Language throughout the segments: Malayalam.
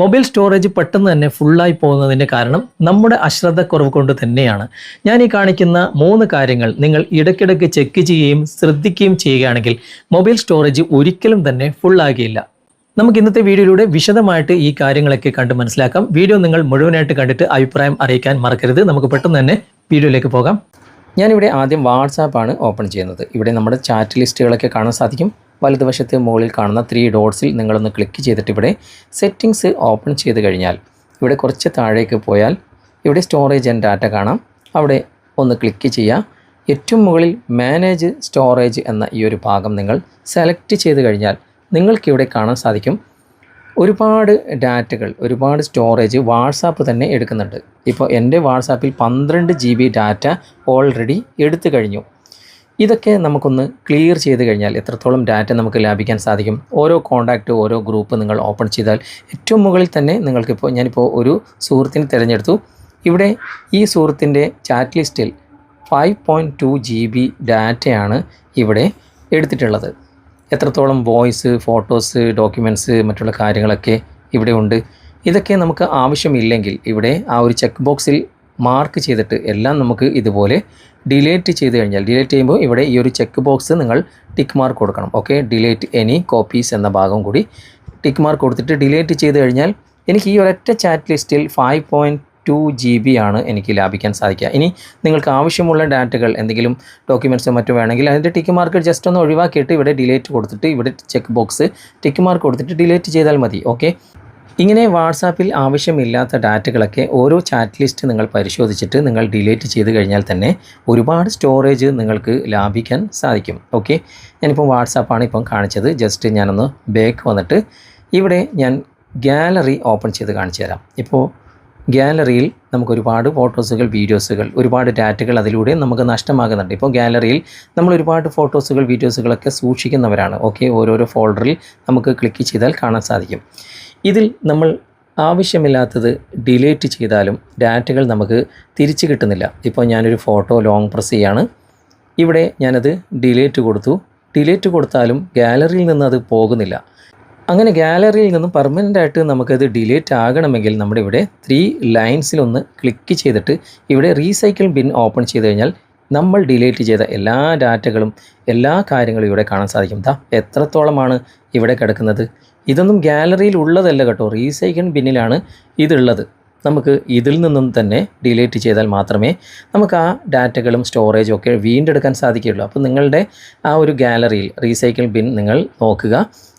മൊബൈൽ സ്റ്റോറേജ് പെട്ടെന്ന് തന്നെ ഫുള്ളായി പോകുന്നതിന്റെ കാരണം നമ്മുടെ അശ്രദ്ധക്കുറവ് കൊണ്ട് തന്നെയാണ്. ഞാൻ ഈ കാണിക്കുന്ന മൂന്ന് കാര്യങ്ങൾ നിങ്ങൾ ഇടയ്ക്കിടയ്ക്ക് ചെക്ക് ചെയ്യുകയും ശ്രദ്ധിക്കുകയും ചെയ്യുകയാണെങ്കിൽ മൊബൈൽ സ്റ്റോറേജ് ഒരിക്കലും തന്നെ ഫുള്ളാകുകയില്ല നമുക്ക് ഇന്നത്തെ വീഡിയോയിലൂടെ വിശദമായിട്ട് ഈ കാര്യങ്ങളൊക്കെ കണ്ട് മനസ്സിലാക്കാം. വീഡിയോ നിങ്ങൾ മുഴുവനായിട്ട് കണ്ടിട്ട് അഭിപ്രായം അറിയിക്കാൻ മറക്കരുത്. നമുക്ക് പെട്ടെന്ന് തന്നെ വീഡിയോയിലേക്ക് പോകാം. ഞാനിവിടെ ആദ്യം വാട്സാപ്പാണ് ഓപ്പൺ ചെയ്യുന്നത്. ഇവിടെ നമ്മുടെ ചാറ്റ് ലിസ്റ്റുകളൊക്കെ കാണാൻ സാധിക്കും. വലതുവശത്ത് മുകളിൽ കാണുന്ന ത്രീ ഡോട്ട്സിൽ നിങ്ങളൊന്ന് ക്ലിക്ക് ചെയ്തിട്ട് ഇവിടെ സെറ്റിങ്സ് ഓപ്പൺ ചെയ്ത് കഴിഞ്ഞാൽ ഇവിടെ കുറച്ച് താഴേക്ക് പോയാൽ ഇവിടെ സ്റ്റോറേജ് ആൻഡ് ഡാറ്റ കാണാം. അവിടെ ഒന്ന് ക്ലിക്ക് ചെയ്യുക. ഏറ്റവും മുകളിൽ മാനേജ് സ്റ്റോറേജ് എന്ന ഈ ഒരു ഭാഗം നിങ്ങൾ സെലക്ട് ചെയ്ത് കഴിഞ്ഞാൽ നിങ്ങൾക്കിവിടെ കാണാൻ സാധിക്കും. ഒരുപാട് ഡാറ്റകൾ ഒരുപാട് സ്റ്റോറേജ് വാട്സാപ്പ് തന്നെ എടുക്കുന്നുണ്ട്. ഇപ്പോൾ എന്റെ വാട്സാപ്പിൽ പന്ത്രണ്ട് ജി ഡാറ്റ ഓൾറെഡി എടുത്തു കഴിഞ്ഞു. ഇതൊക്കെ നമുക്കൊന്ന് ക്ലിയർ ചെയ്ത് കഴിഞ്ഞാൽ എത്രത്തോളം ഡാറ്റ നമുക്ക് ലാഭിക്കാൻ സാധിക്കും. ഓരോ കോൺടാക്റ്റ് ഓരോ ഗ്രൂപ്പ് നിങ്ങൾ ഓപ്പൺ ചെയ്താൽ ഏറ്റവും മുകളിൽ തന്നെ നിങ്ങൾക്കിപ്പോൾ ഞാനിപ്പോൾ ഒരു സുഹൃത്തിനെ തിരഞ്ഞെടുത്തു. ഇവിടെ ഈ സുഹൃത്തിന്റെ ചാറ്റ് ലിസ്റ്റിൽ five point two G B ഡാറ്റയാണ് ഇവിടെ എടുത്തിട്ടുള്ളത്. എത്രത്തോളം വോയിസ് ഫോട്ടോസ് ഡോക്യുമെന്റ്സ് മറ്റുള്ള കാര്യങ്ങളൊക്കെ ഇവിടെ ഉണ്ട്. ഇതൊക്കെ നമുക്ക് ആവശ്യമില്ലെങ്കിൽ ഇവിടെ ആ ഒരു ചെക്ക് ബോക്സിൽ മാർക്ക് ചെയ്തിട്ട് എല്ലാം നമുക്ക് ഇതുപോലെ ഡിലേറ്റ് ചെയ്ത് കഴിഞ്ഞാൽ ഡിലേറ്റ് ചെയ്യുമ്പോൾ ഇവിടെ ഈ ഒരു ചെക്ക് ബോക്സ് നിങ്ങൾ ടിക്ക് മാർക്ക് കൊടുക്കണം. ഓക്കെ ഡിലേറ്റ് എനി കോപ്പീസ് എന്ന ഭാഗം കൂടി ടിക്ക് മാർക്ക് കൊടുത്തിട്ട് ഡിലേറ്റ് ചെയ്ത് കഴിഞ്ഞാൽ എനിക്ക് ഈ ഒരൊറ്റ ചാറ്റ് ലിസ്റ്റിൽ five point two G B ആണ് എനിക്ക് ലാഭിക്കാൻ സാധിക്കുക. ഇനി നിങ്ങൾക്ക് ആവശ്യമുള്ള ഡാറ്റകൾ എന്തെങ്കിലും ഡോക്യുമെന്റ്സോ മറ്റോ വേണമെങ്കിൽ അതിന്റെ ടിക്ക് മാർക്ക് ജസ്റ്റ് ഒന്ന് ഒഴിവാക്കിയിട്ട് ഇവിടെ ഡിലേറ്റ് കൊടുത്തിട്ട് ഇവിടെ ചെക്ക് ബോക്സ് ടിക്ക് മാർക്ക് കൊടുത്തിട്ട് ഡിലേറ്റ് ചെയ്താൽ മതി. ഓക്കെ ഇങ്ങനെ വാട്സാപ്പിൽ ആവശ്യമില്ലാത്ത ഡാറ്റകളൊക്കെ ഓരോ ചാറ്റ് ലിസ്റ്റ് നിങ്ങൾ പരിശോധിച്ചിട്ട് നിങ്ങൾ ഡിലീറ്റ് ചെയ്ത് കഴിഞ്ഞാൽ തന്നെ ഒരുപാട് സ്റ്റോറേജ് നിങ്ങൾക്ക് ലാഭിക്കാൻ സാധിക്കും. ഓക്കെ? ഞാനിപ്പോൾ വാട്സാപ്പാണ് ഇപ്പം കാണിച്ചത്. ജസ്റ്റ് ഞാനൊന്ന് ബാക്ക് വന്നിട്ട് ഇവിടെ ഞാൻ ഗാലറി ഓപ്പൺ ചെയ്ത് കാണിച്ചു തരാം. ഇപ്പോൾ ഗാലറിയിൽ നമുക്ക് ഒരുപാട് ഫോട്ടോസുകൾ വീഡിയോസുകൾ ഒരുപാട് ഡാറ്റകൾ അതിലൂടെ നമുക്ക് നഷ്ടമാകുന്നുണ്ട്. ഇപ്പോൾ ഗാലറിയിൽ നമ്മൾ ഒരുപാട് ഫോട്ടോസുകൾ വീഡിയോസുകളൊക്കെ സൂക്ഷിക്കുന്നവരാണ്. ഓക്കെ? ഓരോരോ ഫോൾഡറിൽ നമുക്ക് ക്ലിക്ക് ചെയ്താൽ കാണാൻ സാധിക്കും. ഇതിൽ നമ്മൾ ആവശ്യമില്ലാത്തത് ഡിലീറ്റ് ചെയ്താലും ഡാറ്റകൾ നമുക്ക് തിരിച്ചു കിട്ടുന്നില്ല. ഇപ്പോൾ ഞാനൊരു ഫോട്ടോ ലോങ് പ്രസ് ചെയ്യാണ്. ഇവിടെ ഞാനത് ഡിലീറ്റ് കൊടുത്തു. ഡിലീറ്റ് കൊടുത്താലും ഗാലറിയിൽ നിന്ന് അത് പോകുന്നില്ല. അങ്ങനെ ഗാലറിയിൽ നിന്നും പെർമനന്റ് ആയിട്ട് നമുക്കത് ഡിലീറ്റ് ആകണമെങ്കിൽ നമ്മുടെ ഇവിടെ ത്രീ ലൈൻസിലൊന്ന് ക്ലിക്ക് ചെയ്തിട്ട് ഇവിടെ റീസൈക്കിൾ ബിൻ ഓപ്പൺ ചെയ്ത് കഴിഞ്ഞാൽ നമ്മൾ ഡിലീറ്റ് ചെയ്ത എല്ലാ ഡാറ്റകളും എല്ലാ കാര്യങ്ങളും ഇവിടെ കാണാൻ സാധിക്കും. ദാ എത്രത്തോളമാണ് ഇവിടെ കിടക്കുന്നത്? ഇതൊന്നും ഗാലറിയിൽ ഉള്ളതല്ല കേട്ടോ. റീസൈക്കിൾ ബിന്നിലാണ് ഇതുള്ളത്. നമുക്ക് ഇതിൽ നിന്നും തന്നെ ഡിലീറ്റ് ചെയ്താൽ മാത്രമേ നമുക്ക് ആ ഡാറ്റകളും സ്റ്റോറേജും ഒക്കെ വീണ്ടെടുക്കാൻ സാധിക്കുകയുള്ളൂ. അപ്പോൾ നിങ്ങളുടെ ആ ഒരു ഗാലറിയിൽ റീസൈക്കിൾ ബിൻ നിങ്ങൾ നോക്കുക.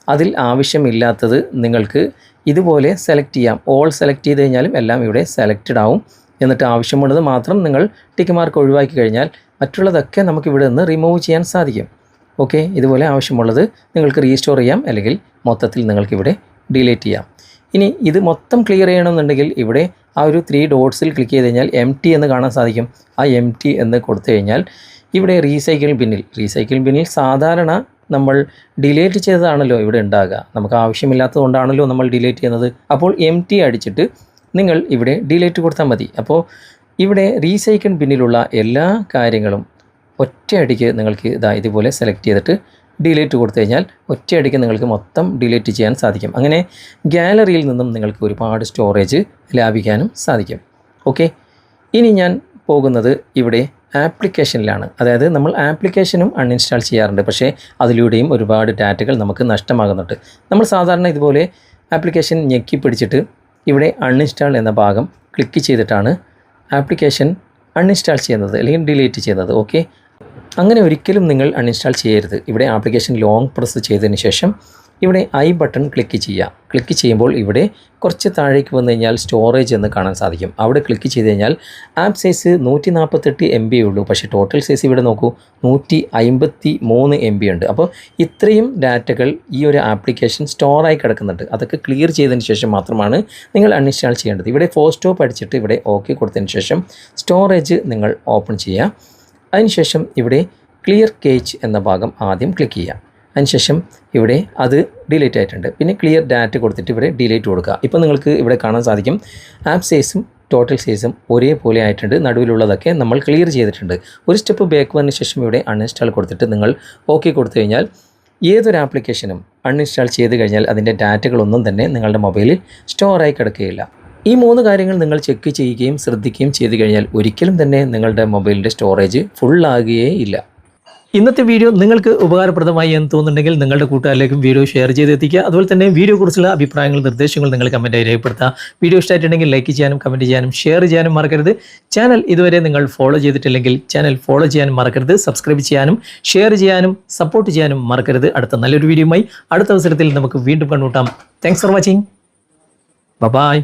അതിൽ ആവശ്യമില്ലാത്തത് നിങ്ങൾക്ക് ഇതുപോലെ സെലക്ട് ചെയ്യാം. ഓൾ സെലക്ട് ചെയ്ത് കഴിഞ്ഞാലും എല്ലാം ഇവിടെ സെലക്റ്റഡ് ആവും. എന്നിട്ട് ആവശ്യമുള്ളത് മാത്രം നിങ്ങൾ ടിക്ക് മാർക്ക് ഒഴിവാക്കി കഴിഞ്ഞാൽ മറ്റുള്ളതൊക്കെ നമുക്ക് ഇവിടെ നിന്ന് റിമൂവ് ചെയ്യാൻ സാധിക്കും. ഓക്കെ ഇതുപോലെ ആവശ്യമുള്ളത് നിങ്ങൾക്ക് റീസ്റ്റോർ ചെയ്യാം അല്ലെങ്കിൽ മൊത്തത്തിൽ നിങ്ങൾക്കിവിടെ ഡിലീറ്റ് ചെയ്യാം. ഇനി ഇത് മൊത്തം ക്ലിയർ ചെയ്യണമെന്നുണ്ടെങ്കിൽ ഇവിടെ ആ ഒരു ത്രീ ഡോട്ട്സിൽ ക്ലിക്ക് ചെയ്ത് കഴിഞ്ഞാൽ എം ടി എന്ന് കാണാൻ സാധിക്കും. ആ എം ടി എന്ന് കൊടുത്തു കഴിഞ്ഞാൽ ഇവിടെ റീസൈക്കിൾ ബിന്നിൽ റീസൈക്കിൾ ബിന്നിൽ സാധാരണ നമ്മൾ ഡിലേറ്റ് ചെയ്തതാണല്ലോ ഇവിടെ ഉണ്ടാകുക. നമുക്ക് ആവശ്യമില്ലാത്തതുകൊണ്ടാണല്ലോ നമ്മൾ ഡിലേറ്റ് ചെയ്യുന്നത്. അപ്പോൾ എം ടി അടിച്ചിട്ട് നിങ്ങൾ ഇവിടെ ഡിലേറ്റ് കൊടുത്താൽ മതി. അപ്പോൾ ഇവിടെ റീസൈക്കിൾ ബിന്നിലുള്ള എല്ലാ കാര്യങ്ങളും ഒറ്റയടിക്ക് നിങ്ങൾക്ക് ഇതാ ഇതുപോലെ സെലക്ട് ചെയ്തിട്ട് ഡിലീറ്റ് കൊടുത്തു കഴിഞ്ഞാൽ ഒറ്റയടിക്ക് നിങ്ങൾക്ക് മൊത്തം ഡിലീറ്റ് ചെയ്യാൻ സാധിക്കും. അങ്ങനെ ഗാലറിയിൽ നിന്നും നിങ്ങൾക്ക് ഒരുപാട് സ്റ്റോറേജ് ലാഭിക്കാനും സാധിക്കും. ഓക്കെ ഇനി ഞാൻ പോകുന്നത് ഇവിടെ ആപ്ലിക്കേഷനിലാണ് അതായത് നമ്മൾ ആപ്ലിക്കേഷനും അൺഇൻസ്റ്റാൾ ചെയ്യാറുണ്ട്. പക്ഷേ അതിലൂടെയും ഒരുപാട് ഡാറ്റകൾ നമുക്ക് നഷ്ടമാകുന്നുണ്ട്. നമ്മൾ സാധാരണ ഇതുപോലെ ആപ്ലിക്കേഷൻ ഞെക്കി പിടിച്ചിട്ട് ഇവിടെ അൺഇൻസ്റ്റാൾ എന്ന ഭാഗം ക്ലിക്ക് ചെയ്തിട്ടാണ് ആപ്ലിക്കേഷൻ അൺഇൻസ്റ്റാൾ ചെയ്യുന്നത് അല്ലെങ്കിൽ ഡിലീറ്റ് ചെയ്യുന്നത്. ഓക്കെ അങ്ങനെ ഒരിക്കലും നിങ്ങൾ അൺഇൻസ്റ്റാൾ ചെയ്യരുത്. ഇവിടെ ആപ്ലിക്കേഷൻ ലോങ് പ്രസ് ചെയ്തതിന് ശേഷം ഇവിടെ ഐ ബട്ടൺ ക്ലിക്ക് ചെയ്യാം ക്ലിക്ക് ചെയ്യുമ്പോൾ ഇവിടെ കുറച്ച് താഴേക്ക് വന്നു കഴിഞ്ഞാൽ സ്റ്റോറേജ് എന്ന് കാണാൻ സാധിക്കും. അവിടെ ക്ലിക്ക് ചെയ്ത് കഴിഞ്ഞാൽ ആപ്പ് സൈസ് നൂറ്റി നാൽപ്പത്തെട്ട് എം ബി ഉള്ളൂ. പക്ഷേ ടോട്ടൽ സൈസ് ഇവിടെ നോക്കൂ നൂറ്റി അമ്പത്തി മൂന്ന് എം ബി ഉണ്ട്. അപ്പോൾ ഇത്രയും ഡാറ്റകൾ ഈ ഒരു ആപ്ലിക്കേഷൻ സ്റ്റോറായി കിടക്കുന്നുണ്ട്. അതൊക്കെ ക്ലിയർ ചെയ്തതിന് ശേഷം മാത്രമാണ് നിങ്ങൾ അൺഇൻസ്റ്റാൾ ചെയ്യേണ്ടത്. ഇവിടെ ഫോർ സ്റ്റോപ്പ് അടിച്ചിട്ട് ഇവിടെ ഓക്കെ കൊടുത്തതിന് ശേഷം സ്റ്റോറേജ് നിങ്ങൾ ഓപ്പൺ ചെയ്യുക. അതിനുശേഷം ഇവിടെ ക്ലിയർ കേജ് എന്ന ഭാഗം ആദ്യം ക്ലിക്ക് ചെയ്യുക. അതിനുശേഷം ഇവിടെ അത് ഡിലീറ്റ് ആയിട്ടുണ്ട്. പിന്നെ ക്ലിയർ ഡാറ്റ കൊടുത്തിട്ട് ഇവിടെ ഡിലീറ്റ് കൊടുക്കുക. ഇപ്പോൾ നിങ്ങൾക്ക് ഇവിടെ കാണാൻ സാധിക്കും. ആപ്പ് സൈസും ടോട്ടൽ സൈസും ഒരേപോലെ ആയിട്ടുണ്ട്. നടുവിലുള്ളതൊക്കെ നമ്മൾ ക്ലിയർ ചെയ്തിട്ടുണ്ട്. ഒരു സ്റ്റെപ്പ് ബാക്ക് വന്നതിന് ശേഷം ഇവിടെ അൺഇൻസ്റ്റാൾ കൊടുത്തിട്ട് നിങ്ങൾ ഓക്കെ കൊടുത്തു കഴിഞ്ഞാൽ ഏതൊരു ആപ്ലിക്കേഷനും അൺഇൻസ്റ്റാൾ ചെയ്ത് കഴിഞ്ഞാൽ അതിന്റെ ഡാറ്റകളൊന്നും തന്നെ നിങ്ങളുടെ മൊബൈലിൽ സ്റ്റോറായി കിടക്കുകയില്ല. ഈ മൂന്ന് കാര്യങ്ങൾ നിങ്ങൾ ചെക്ക് ചെയ്യുകയും ശ്രദ്ധിക്കുകയും ചെയ്തു കഴിഞ്ഞാൽ ഒരിക്കലും തന്നെ നിങ്ങളുടെ മൊബൈലിന്റെ സ്റ്റോറേജ് ഫുൾ ഫുള്ളാകുകയേ ഇല്ല. ഇന്നത്തെ വീഡിയോ നിങ്ങൾക്ക് ഉപകാരപ്രദമായി എന്ന് തോന്നുന്നുണ്ടെങ്കിൽ നിങ്ങളുടെ കൂട്ടുകാരിലേക്കും വീഡിയോ ഷെയർ ചെയ്ത് എത്തിക്കുക. അതുപോലെ തന്നെ വീഡിയോ കുറിച്ചുള്ള അഭിപ്രായങ്ങൾ നിർദ്ദേശങ്ങൾ നിങ്ങൾ കമന്റായി രേഖപ്പെടുത്തുക. വീഡിയോ ഇഷ്ടമായിട്ടുണ്ടെങ്കിൽ ലൈക്ക് ചെയ്യാനും കമന്റ് ചെയ്യാനും ഷെയർ ചെയ്യാനും മറക്കരുത്. ചാനൽ ഇതുവരെ നിങ്ങൾ ഫോളോ ചെയ്തിട്ടില്ലെങ്കിൽ ചാനൽ ഫോളോ ചെയ്യാനും മറക്കരുത്. സബ്സ്ക്രൈബ് ചെയ്യാനും ഷെയർ ചെയ്യാനും സപ്പോർട്ട് ചെയ്യാനും മറക്കരുത്. അടുത്ത നല്ലൊരു വീഡിയോയുമായി അടുത്ത അവസരത്തിൽ നമുക്ക് വീണ്ടും കണ്ടുമുട്ടാം. Thanks for watching bye